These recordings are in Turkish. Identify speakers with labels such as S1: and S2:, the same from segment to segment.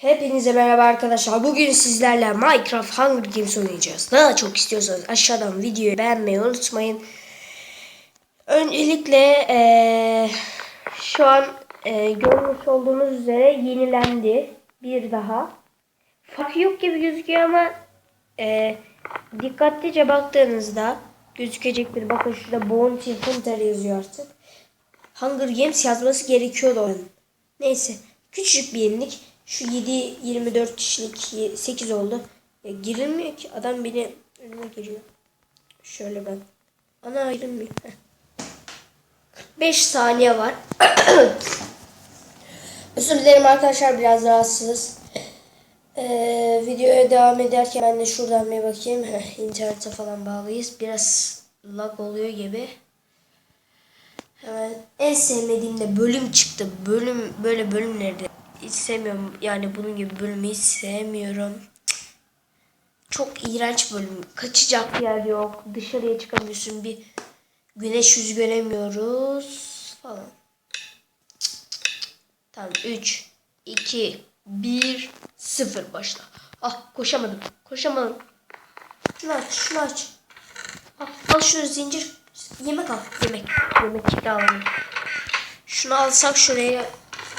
S1: Hepinize merhaba arkadaşlar. Bugün sizlerle Minecraft Hunger Games oynayacağız. Daha çok istiyorsanız aşağıdan videoyu beğenmeyi unutmayın. Öncelikle eee, şu an eee, görmüş olduğunuz üzere yenilendi. Bir daha. Farkı yok gibi gözüküyor ama eee, dikkatlice baktığınızda gözükecektir. Bakın şurada Bounty Hunter yazıyor artık. Hunger Games yazması gerekiyordu onun. Neyse. Küçük bir yenilik. Şu 7 24 kişilik ye- 8 oldu. Ya girilmiyor ki. Adam beni önüme geliyor. Şöyle ben. Ana. Heh. 45 saniye var. Özür dilerim arkadaşlar biraz rahatsızız. Ee, videoya devam ederken ben de şuradan bir bakayım. İnternete falan bağlıyız. Biraz lag oluyor gibi. Hemen en sevmediğim de bölüm çıktı. Bölüm böyle bölümlerde hiç sevmiyorum. Yani bunun gibi bölümü hiç sevmiyorum. Çok iğrenç bölüm. Kaçacak yer yok. Dışarıya çıkamıyorsun. Bir güneş yüzü göremiyoruz falan. Tamam 3 2 1 0 başla. Ah koşamadım. Koşamadım. Şunu aç, şunu aç. Al, al şunu zincir. Yemek al. Yemek. Yemek de alalım. Şunu alsak şuraya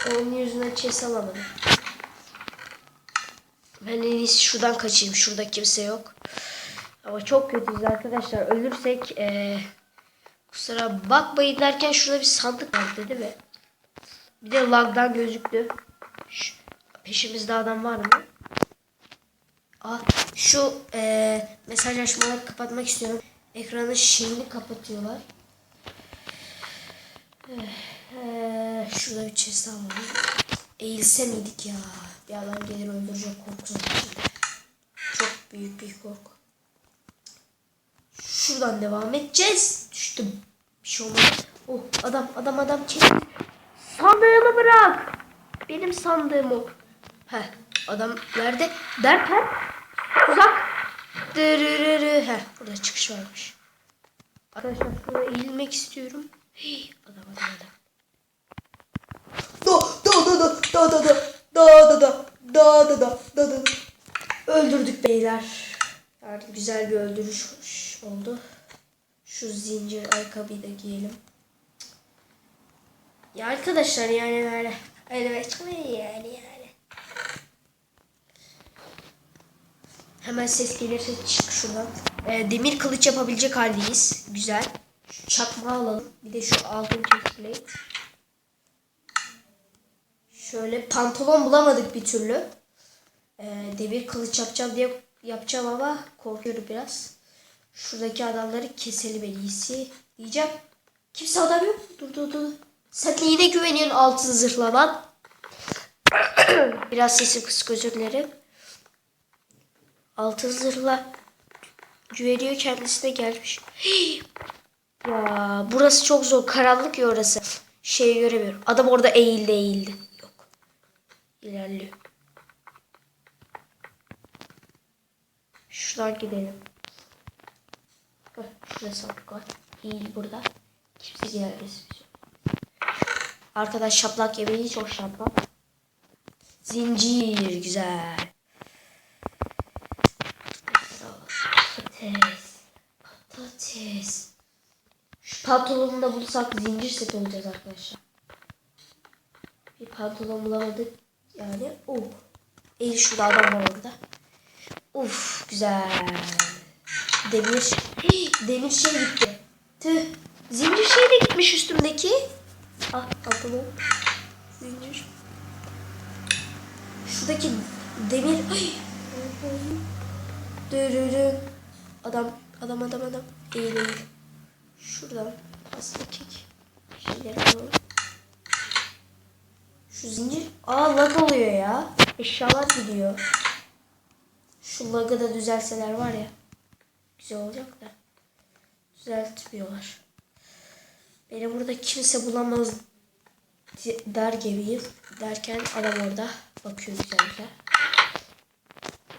S1: onun yüzüne chest alamadım. Ben en iyisi şuradan kaçayım. Şurada kimse yok. Ama çok kötüyüz arkadaşlar. Ölürsek eee kusura bakmayın derken şurada bir sandık vardı değil mi? Bir de lagdan gözüktü. Şu, peşimizde adam var mı? Aa, şu eee mesajlaşmaları kapatmak istiyorum. Ekranı şimdi kapatıyorlar. Eee, şurada bir chest alalım. Eğilse miydik ya? Bir adam gelir öldürecek korkusam içinde. Çok büyük bir korku. Şuradan devam edeceğiz. Düştüm. Bir şey olmadı. Oh adam adam adam çek. Sandığımı bırak. Benim sandığım o. Heh adam nerede? Derken uzak. Dırırırı. Heh burada çıkış varmış. Arkadaşlar şuraya eğilmek istiyorum. Hii, adam adam adam. Da da da da da da da da da da da da da da da Öldürdük beyler. Artık güzel bir öldürüş oldu. Şu zincir ayakkabıyı da giyelim. Ya arkadaşlar yani böyle öyle yani yani. Hemen ses gelirse çık şuradan. Ee, demir kılıç yapabilecek haldeyiz. Güzel. Şu çakmağı alalım. Bir de şu altın chestplate. Şöyle pantolon bulamadık bir türlü. Ee, demir kılıç yapacağım diye yapacağım ama korkuyorum biraz. Şuradaki adamları keselim en iyisi. Diyeceğim. Kimse adam yok. Dur dur dur. Sen de yine güveniyorsun altın zırhlanan. biraz sesim kısık özür dilerim. Altın zırhla güveniyor kendisine gelmiş. Ya burası çok zor. Karanlık ya orası. Şeyi göremiyorum. Adam orada eğildi eğildi. İlerliyor. Şuradan gidelim. Heh, şurada sandık var. Eğil burada. Kimse gelmez. Arkadaş şaplak yemeği çok şaplak. Zincir güzel. Patates. Patates. Şu pantolonu da bulsak zincir set olacağız arkadaşlar. Bir pantolon bulamadık. Yani oh. El şurada adam var orada. Uf güzel. Demir. Hii, demir şey gitti. Tüh. Zincir şey de gitmiş üstümdeki. Ah pantolon. Zincir. Şuradaki demir. Ay. Dürürü. Adam, adam, adam, adam. Eğil, eğil. Şuradan aslında kek. Şeyler alalım. Şu zincir. Aa lag oluyor ya. Eşyalar gidiyor. Şu lagı da düzelseler var ya. Güzel olacak da. Düzeltmiyorlar. Beni burada kimse bulamaz der gibiyim. Derken adam orada bakıyor güzel güzel.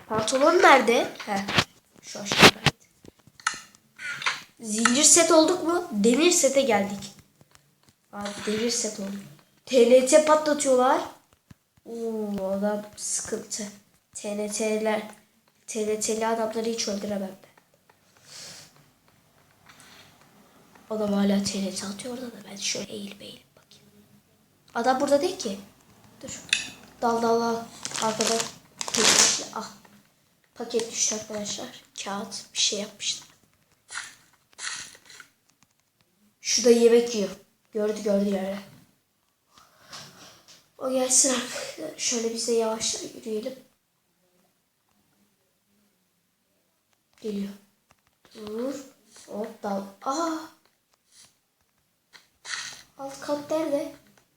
S1: Pantolon nerede? He. Şu aşağıdaydı. Zincir set olduk mu? Demir sete geldik. Abi demir set olduk. TNT patlatıyorlar. Oo, adam sıkıntı. TNT'ler, TNT'li adamları hiç öldüremem ben. Adam hala TNT atıyor orada da ben şöyle eğilip eğilip bakayım. Adam burada değil ki. Dur. Dal dal dal. Arkada paket ah. Paket düştü arkadaşlar. Kağıt bir şey yapmışlar. Şu da yemek yiyor. Gördü gördü yani. O gelsin artık. Şöyle biz de yavaşça yürüyelim. Geliyor. Dur. Hop dal. Aa. Alt kat nerede?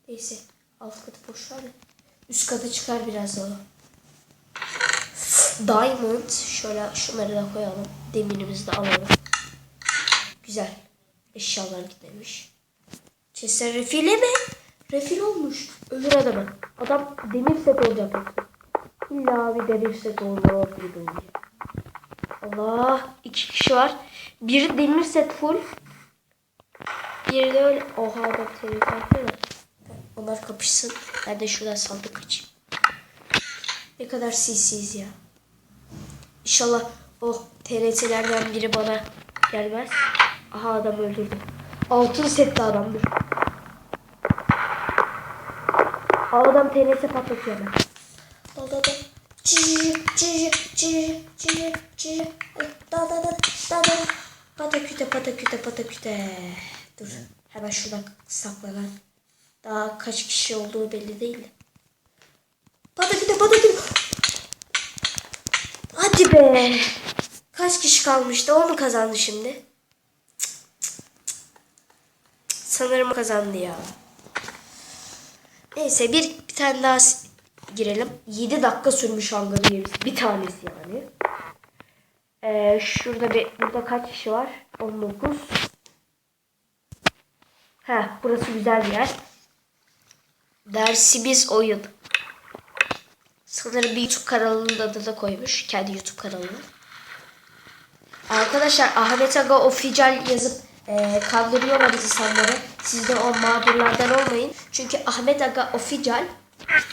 S1: Neyse. Alt katı boş ver. Üst kata çıkar biraz o. Diamond. Şöyle şunları da koyalım. Demirimizi de alalım. Güzel. Eşyalar gitmemiş. Chester refile mi? Refil olmuş. Öbür adama. Adam demir set olacak. İlla bir demir set olur. Allah. iki kişi var. Biri demir set full. Diğeri de öyle. Oha adam seni takıyor. Onlar kapışsın. Ben de şuradan sandık açayım. Ne kadar sinsiyiz ya. İnşallah o TRT'lerden biri bana gelmez. Aha adam öldürdüm. Altın setli adamdır. Aa, adam TNT patlatıyor hemen. Da da da. Cır cır cır cır cır. Da da da da da. Pataküte pataküte pataküte. Dur. Hemen şuradan saklanan. Daha kaç kişi olduğu belli değil. Pataküte pataküte. Hadi be. Kaç kişi kalmıştı? O mu kazandı şimdi? Sanırım kazandı ya. Neyse bir, bir tane daha girelim. 7 dakika sürmüş Games. Bir tanesi yani. Ee, şurada bir burada kaç kişi var? 19. Ha, burası güzel bir yer. Dersimiz oyun. Sanırım bir YouTube kanalının adını da koymuş. Kendi YouTube kanalını. Arkadaşlar Ahmet Aga Official yazıp e, kandırıyorlar insanları. Siz de o mağdurlardan olmayın. Çünkü Ahmet Aga Official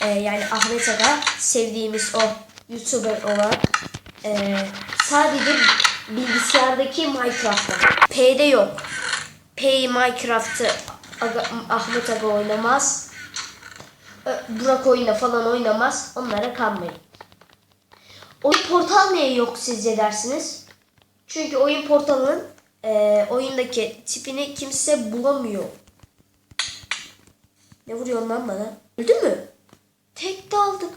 S1: e, yani Ahmet Aga sevdiğimiz o YouTuber olarak e, sadece bilgisayardaki Minecraft'ta. P'de yok. P Minecraft'ı Aga- Ahmet Aga oynamaz. Burak oyunda falan oynamaz. Onlara kanmayın. Oyun portal niye yok sizce dersiniz? Çünkü oyun portalının e, oyundaki tipini kimse bulamıyor. Ne vuruyorsun lan bana? Öldü mü? Tek de aldık.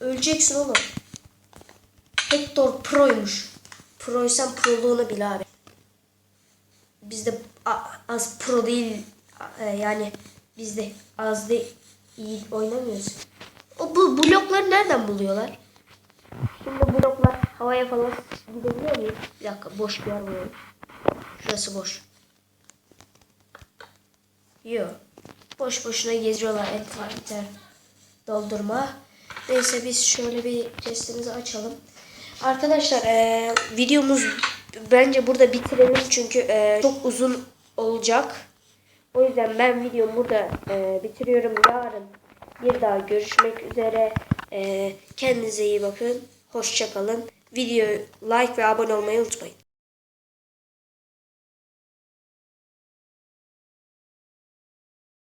S1: Öleceksin oğlum. Hector Pro'ymuş. Pro'ysan proluğunu bil abi. Biz de az pro değil e, yani biz de az da iyi oynamıyoruz. O bu blokları nereden buluyorlar? Şimdi bloklar havaya falan gidebiliyor muyum? Bir dakika boş bir yer bulalım. Şurası boş. Yok. Boş boşuna geziyorlar etrafı doldurma. Neyse biz şöyle bir testimizi açalım. Arkadaşlar eee, videomuz bence burada bitirelim çünkü eee, çok uzun olacak. O yüzden ben videomu burada eee, bitiriyorum. Yarın bir daha görüşmek üzere. Eee, kendinize iyi bakın. Hoşçakalın. Videoyu like ve abone olmayı unutmayın.